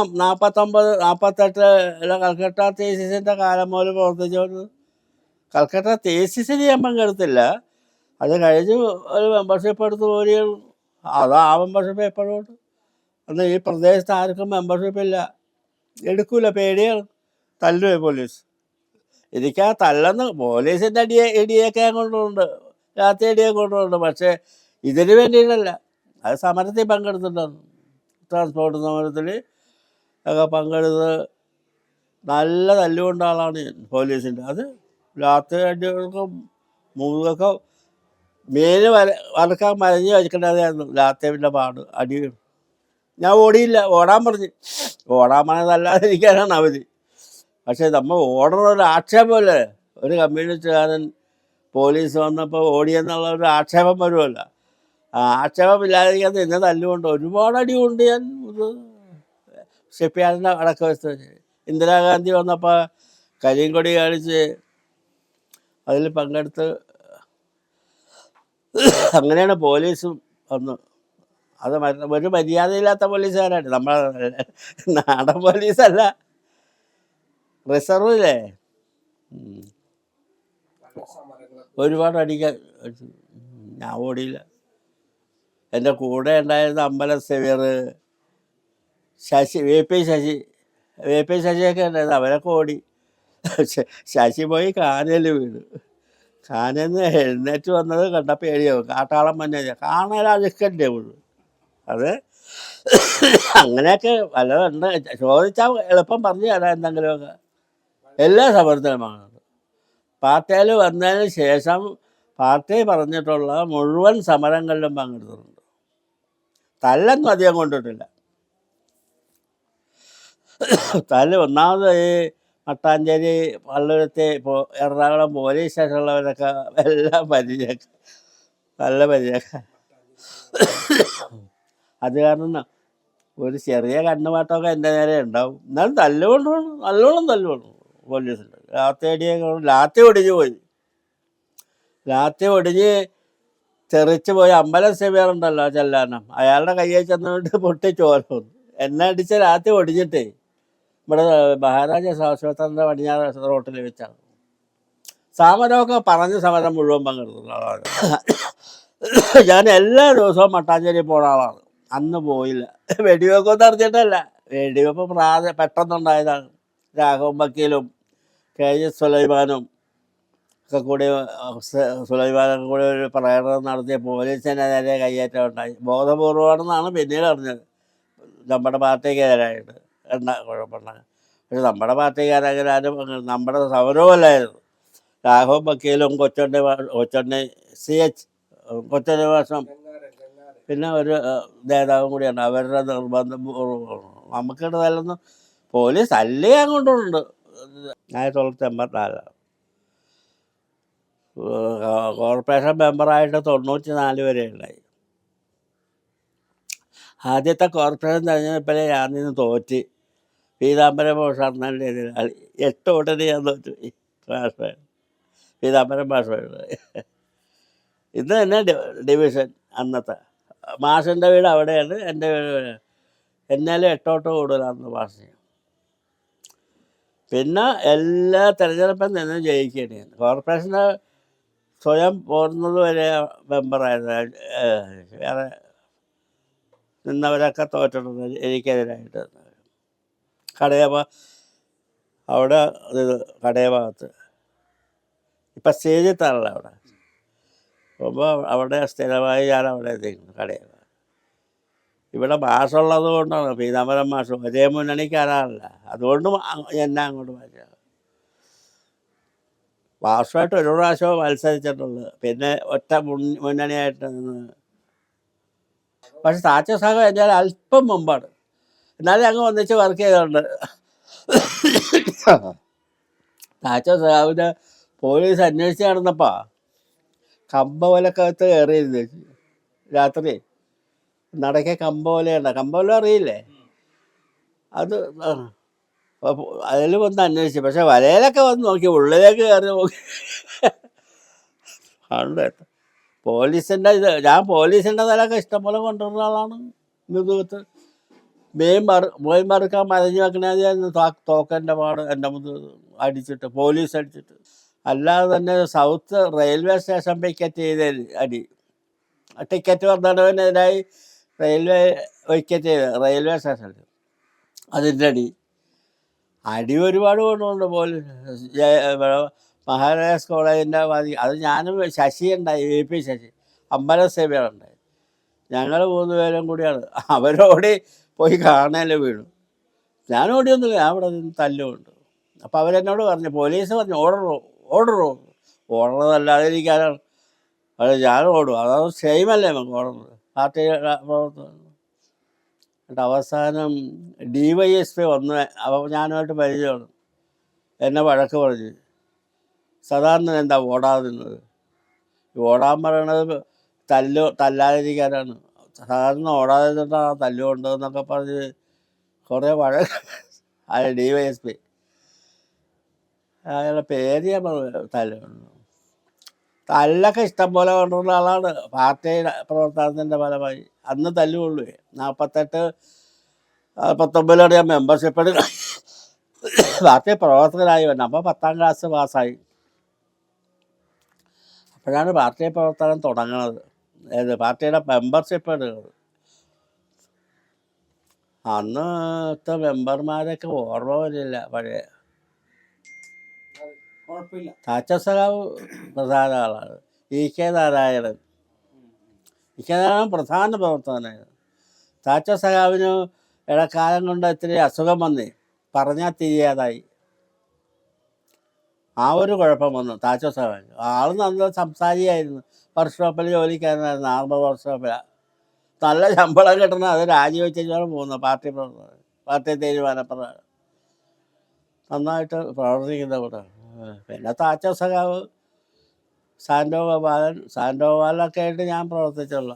ഓർക്കണം നാൽപ്പത്തൊമ്പത് നാൽപ്പത്തെട്ട് കൽക്കട്ട തേസിസിന്റെ കാലം മുതൽ പ്രവർത്തിച്ചുകൊണ്ട് കൽക്കട്ട തേസിസിൽ ഞാൻ പങ്കെടുത്തില്ല അത് കഴിഞ്ഞ് ഒരു മെമ്പർഷിപ്പ് എടുത്ത് പോലെ അത് ആ മെമ്പർഷിപ്പ് എപ്പോഴും ഉണ്ട്. അന്ന് ഈ പ്രദേശത്ത് ആർക്കും മെമ്പർഷിപ്പ് ഇല്ല. എടുക്കൂല പേടിയാണ്. തല്ലുവേ പോലീസ്. എനിക്ക് ആ തല്ലെന്ന് പോലീസിന്റെ അടിയെ ഇടിയൊക്കെ കൊണ്ടുണ്ട് രാത്രി അടിയെ കൊണ്ടുണ്ട് പക്ഷേ ഇതിന് വേണ്ടിയിട്ടല്ല. അത് സമരത്തിൽ പങ്കെടുത്തിട്ടുണ്ടെന്ന് ട്രാൻസ്പോർട്ട് സമരത്തിൽ ഒക്കെ പങ്കെടുത്ത് നല്ല തല്ലുകൊണ്ട ആളാണ് ഞാൻ പോലീസിന്റെ. അത് രാത്രി അടികൾക്ക് മുഖമൊക്കെ മേൽ വര വറക്കാൻ മരഞ്ഞ് വെച്ചിട്ടുണ്ടായിരുന്നു. രാത്രിന്റെ പാട് അടി. ഞാൻ ഓടിയില്ല ഓടാൻ പറഞ്ഞു. ഓടാൻ പറഞ്ഞതല്ലാതെ ഇരിക്കാനാണ് അവധി പക്ഷേ നമ്മൾ ഓടണ ഒരു ആക്ഷേപമല്ലേ ഒരു കമ്മ്യൂണിസ്റ്റുകാരൻ പോലീസ് വന്നപ്പോൾ ഓടിയെന്നുള്ള ഒരു ആക്ഷേപം വരുമല്ല ആ ആക്ഷേപം ഇല്ലാതിരിക്കാതെ എന്നെ തല്ലുകൊണ്ട് ഒരുപാട് അടി കൊണ്ട് ഞാൻ ഷിപ്പ്യാർഡിന്റെ അടക്കം വെച്ച് ഇന്ദിരാഗാന്ധി വന്നപ്പോൾ കരിങ്കൊടി കാണിച്ച് അതിൽ പങ്കെടുത്ത് അങ്ങനെയാണ് പോലീസും വന്നു. അത് ഒരു മര്യാദയില്ലാത്ത പോലീസുകാരാണ്. നമ്മളെ നാടൻ പോലീസല്ല. റിസർവില്ലേ? ഒരുപാട് അടിക്കാൻ. ഞാൻ ഓടിയില്ല. എന്റെ കൂടെ ഉണ്ടായിരുന്ന അമ്പല Xavier Shashi V. P. Shashi V. P. ശശിയൊക്കെ ഉണ്ടായിരുന്നു അവരൊക്കെ ഓടി. ശശി പോയി കാനയിൽ വീണു. കാനന്ന് നിന്ന് എഴുന്നേറ്റ് വന്നത് കണ്ട പേടിയാവും കാട്ടാളം മഞ്ഞ കാണാനിക്കണ്ടേ ഉള്ളു. അത് അങ്ങനെയൊക്കെ വല്ലതുണ്ട്. ചോദിച്ചാൽ എളുപ്പം പറഞ്ഞു തരാം എന്തെങ്കിലുമൊക്കെ. എല്ലാ സമർത്ഥനമാണ് പാർട്ടിയിൽ വന്നതിന് ശേഷം പാർട്ടി പറഞ്ഞിട്ടുള്ള മുഴുവൻ സമരങ്ങളിലും പങ്കെടുത്തിട്ടുണ്ട്. തല്ലൊന്നും അധികം കൊണ്ടിട്ടില്ല. തല്ല് ഒന്നാമത് ഈ മട്ടാഞ്ചേരി പള്ളുരത്തെ ഇപ്പോൾ എറണാകുളം പോലീസ് സ്റ്റേഷനിലുള്ളവരൊക്കെ എല്ലാം പരിചയക്ക നല്ല പരിചയക്ക അത് കാരണം ഒരു ചെറിയ കണ്ണുമാട്ടമൊക്കെ എന്റെ നേരെ ഉണ്ടാവും. എന്നാലും തല്ലുകൊണ്ട് നല്ലോണം തല്ലുകൊണ്ട് പോലീസുണ്ട് ലാത്തടിയെ ലാത്തി ഒടിഞ്ഞു പോയി. ലാത്തി ഒടിഞ്ഞ് തെറിച്ച് പോയി. അമ്പലം സെവിയറുണ്ടല്ലോ ചെല്ലാനം അയാളുടെ കയ്യിൽ ചെന്നുകൊണ്ട് പൊട്ടി ചോര വന്നു എന്നെ അടിച്ച ലാത്തി ഒടിഞ്ഞിട്ടേ ഇവിടെ മഹാരാജ ആശുപത്രിന്റെ പടിഞ്ഞാറ് റോട്ടിൽ വെച്ചാണ്. സമരമൊക്കെ പറഞ്ഞ സമരം മുഴുവൻ പങ്കെടുത്തുള്ള ഞാൻ എല്ലാ ദിവസവും മട്ടാഞ്ചേരി പോണ ആളാണ്. അന്ന് പോയില്ല. വെടിവെപ്പ് അറിഞ്ഞിട്ടല്ല. വെടിവെപ്പ് പ്രാധ പെട്ടെന്നുണ്ടായതാണ്. രാഘവൻ വക്കീലും കെ എസ് സുലൈമാനും ഒക്കെ കൂടി സുലൈമാനൊക്കെ കൂടി ഒരു പ്രകടനം നടത്തിയ പോലീസിന്റെ നേരെ കയ്യേറ്റം ഉണ്ടായി. ബോധപൂർവമാണെന്നാണ് പിന്നീട് അറിഞ്ഞത്. നമ്മുടെ പാർട്ടിക്കാരായിട്ട് എന്താ കുഴപ്പമുണ്ടാകും പക്ഷെ നമ്മുടെ പാർട്ടിക്കാരായാലും നമ്മുടെ സമരവുമല്ലായിരുന്നു രാഘവ വക്കീലും കൊച്ചൊണ്ടി കൊച്ചൊണ്ടി സി എച്ച് കൊച്ചൊണ്ടി ഭാഷം പിന്നെ ഒരു നേതാവും കൂടിയാണ് അവരുടെ നിർബന്ധം. നല്ലൊന്നും പോലീസ് അല്ലേ അങ്ങോട്ടുണ്ട്. ആയിരത്തി തൊള്ളായിരത്തി എൺപത്തിനാലാണ് കോർപ്പറേഷൻ മെമ്പറായിട്ട് തൊണ്ണൂറ്റി നാല് വരെ ഉണ്ടായി. ആദ്യത്തെ കോർപ്പറേഷൻ തെരഞ്ഞെടുപ്പിൽ ഞാൻ നിന്ന് തോറ്റ്. പീതാംബരം നല്ല എതിരാളി എട്ട് ഉടനെ ഞാൻ തോറ്റു. ട്രാൻസ്ഫർ പീതാംബരം ഭാഷ ഇന്ന് തന്നെ ഡിവിഷൻ അന്നത്തെ. മാഷിന്റെ വീട് അവിടെയാണ്. എന്റെ വീട്. എന്നാലും എട്ടോട്ട് കൂടുതലാണെന്ന് മാഷ പിന്നെ എല്ലാ തെരഞ്ഞെടുപ്പും നിന്ന് ജയിക്കുകയാണ് കോർപ്പറേഷന് സ്വയം പോരുന്നത് വരെ മെമ്പറായിരുന്നു വേറെ നിന്നവരൊക്കെ തോറ്റിട്ടുണ്ട് എനിക്കെതിരായിട്ട്. കടയവ അവിടെ കടയഭാഗത്ത്. ഇപ്പം എത്താറില്ല അവിടെ. അപ്പോൾ അവിടെ സ്ഥിരമായി ഞാൻ അവിടെ എത്തിക്കുന്നു കടയവ. ഇവിടെ മാഷുള്ളത് കൊണ്ടാണ്. പീതാംബരം മാഷ്. ഒരേ മുന്നണിക്കാരാണല്ല അതുകൊണ്ട് എന്നെ അങ്ങോട്ട് മാറ്റുക മാഷുമായിട്ട് ഒരു പ്രാവശ്യം മത്സരിച്ചിട്ടുള്ളൂ. പിന്നെ ഒറ്റ മുന്നണിയായിട്ട് നിന്ന്. പക്ഷെ താച്ച സാഹ എന്നാൽ അല്പം മുമ്പാണ്. എന്നാലും അങ്ങ് ഒന്നിച്ച് വർക്ക് ചെയ്തോണ്ട്. താച്ചോ സാഹിബിനെ പോലീസ് അന്വേഷിച്ച് നടന്നപ്പാ. കമ്പവലക്കകത്ത് കയറിയിരുന്നു രാത്രി. നടക്കെ കമ്പോലയുണ്ട് കമ്പവല അറിയില്ലേ? അത് അതിൽ വന്ന് അന്വേഷിച്ചു. പക്ഷെ വലയിലൊക്കെ വന്ന് നോക്കി. ഉള്ളിലേക്ക് കയറി നോക്കി. ഉണ്ട് പോലീസിന്റെ ഇത് ഞാൻ പോലീസിന്റെ നിലയൊക്കെ ഇഷ്ടംപോലെ കൊണ്ടുവരുന്ന ആളാണ്. മുതുകത്ത് മെയിൻ മറ മെയിൻ മറുക്കാൻ മരഞ്ഞു വെക്കണത് തോക്കന്റെ പാട് എന്റെ മുത് അടിച്ചിട്ട് പോലീസ് അടിച്ചിട്ട്. അല്ലാതെ തന്നെ സൗത്ത് റെയിൽവേ സ്റ്റേഷൻ വിക്കറ്റ് ചെയ്ത അടി. ടിക്കറ്റ് വർദ്ധനവിനെതിരായി റെയിൽവേ വിക്കറ്റ് ചെയ്ത റെയിൽവേ സ്റ്റേഷനിൽ. അതിന്റെ അടി. അടി ഒരുപാട് കൊണ്ടുണ്ട് പോലീസ്. മഹാരാജാസ് കോളേജിന്റെ വാതി അത് ഞാനും ശശി ഉണ്ടായി എ പി ശശി. അമ്പല സേവയുണ്ടായി ഞങ്ങൾ മൂന്ന് പേരും കൂടിയാണ്. അവരോടി പോയി കാണാനേ വീണു. ഞാൻ ഓടിയൊന്നുമില്ല ഞാൻ അവിടെ നിന്ന് തല്ലുമുണ്ട് അപ്പോൾ അവരെന്നോട് പറഞ്ഞു പോലീസ് പറഞ്ഞു ഓടറോ ഓടറോ ഓടണതല്ലാതെ ഇരിക്കാനാണ്. അത് ഞാൻ ഓടും. അതാണ് സെയിമല്ലേ നമുക്ക് ഓടുന്നത്. പാർട്ടി എന്നിട്ട് അവസാനം ഡി വൈ എസ് പി വന്ന് അപ്പോൾ ഞാനുമായിട്ട് പരിചയമാണ്. എന്നെ വഴക്ക് പറഞ്ഞു. സാധാരണ എന്താ ഓടാതിരുന്നത്? ഓടാൻ പറയണത് തല്ലോ തല്ലാതിരിക്കാനാണ്. സാധാരണ ഓടാതിരുന്നിട്ടാണ് തല്ലുകൊണ്ടെന്നൊക്കെ പറഞ്ഞ് കുറേ വഴക്ക് ആ ഡി വൈ എസ് പി അയാളുടെ പേര് ഞാൻ തല്ലുകൊണ്ട് തല്ലൊക്കെ ഇഷ്ടം പോലെ കൊണ്ടുള്ള ആളാണ്. പാർട്ടി പ്രവർത്തനത്തിന്റെ ഫലമായി. അന്ന് തല്ലുകൊള്ളു നാൽപ്പത്തെട്ട് പത്തൊമ്പതിലാണ് ഞാൻ മെമ്പർഷിപ്പ് പാർട്ടി പ്രവർത്തകനായി വന്നു. അപ്പോൾ പത്താം ക്ലാസ് പാസ്സായി അപ്പോഴാണ് പാർട്ടി പ്രവർത്തനം തുടങ്ങുന്നത് ഏത് പാർട്ടിയുടെ മെമ്പർഷിപ്പ് എടുക്കുന്നത് അന്നത്തെ മെമ്പർമാരൊക്കെ ഓർമ്മ വരില്ല പഴയ കുഴപ്പമില്ല. താച്ച സഖാവ് പ്രധാന ആളാണ്. E K Narayanan. E K Narayanan പ്രധാന പ്രവർത്തകനായിരുന്നു താച്ച സഖാവിന് ഇടക്കാലം കൊണ്ട് ഇത്തിരി അസുഖം വന്നേ. പറഞ്ഞാൽ തിരിയാതായി. ആ ഒരു കുഴപ്പം വന്നു താച്ച സഖാവിന്. ആൾ നല്ല സംസാരിയായിരുന്നു. വർക്ക്ഷോപ്പിൽ ജോലിക്കാരനായിരുന്നു ആറുമ്പ വർക്ക്ഷോപ്പിലാണ് നല്ല ശമ്പളം കിട്ടണം അത് രാജിവെച്ചാണ് പോകുന്നത് പാർട്ടി പ്രവർത്തകർ പാർട്ടി തീരുമാനപ്രകാരം. നന്നായിട്ട് പ്രവർത്തിക്കുന്ന കൂടെ. പിന്നെ താച്ച സഖാവ് സാൻഡോ ഗോപാലൻ സാൻഡോ ഗോപാലൊക്കെ ആയിട്ട് ഞാൻ പ്രവർത്തിച്ചുള്ള